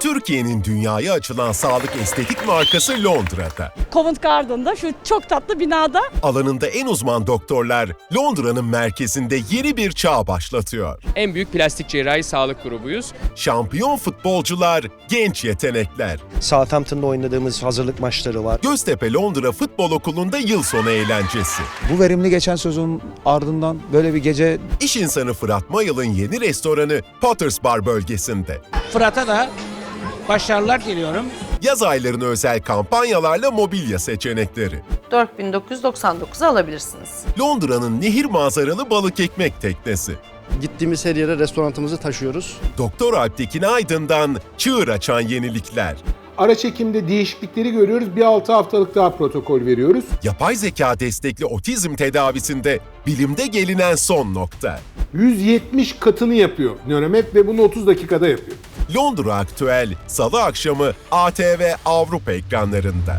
Türkiye'nin dünyaya açılan sağlık estetik markası Londra'da. Covent Garden'da şu çok tatlı binada Alanında en uzman doktorlar Londra'nın merkezinde yeni bir çağ başlatıyor. En büyük plastik cerrahi sağlık grubuyuz. Şampiyon futbolcular, genç yetenekler. Southampton'da oynadığımız hazırlık maçları var. Göztepe Londra Futbol Okulu'nda yıl sonu eğlencesi. Bu verimli geçen sezonun ardından böyle bir gece İş insanı Fırat Mayıl'ın yeni restoranı Potters Bar bölgesinde. Fırat'a da başarılar diliyorum. Yaz aylarına özel kampanyalarla mobilya seçenekleri. 4999'a alabilirsiniz. Londra'nın nehir manzaralı balık ekmek teknesi. Gittiğimiz her yere restoranımızı taşıyoruz. Doktor Alp Tekin Aydın'dan çığır açan yenilikler. Ara çekimde değişiklikleri görüyoruz. Bir 6 haftalık daha protokol veriyoruz. Yapay zeka destekli otizm tedavisinde bilimde gelinen son nokta. 170 katını yapıyor Nöromep ve bunu 30 dakikada yapıyor. Londra Aktüel Salı akşamı ATV Avrupa ekranlarında.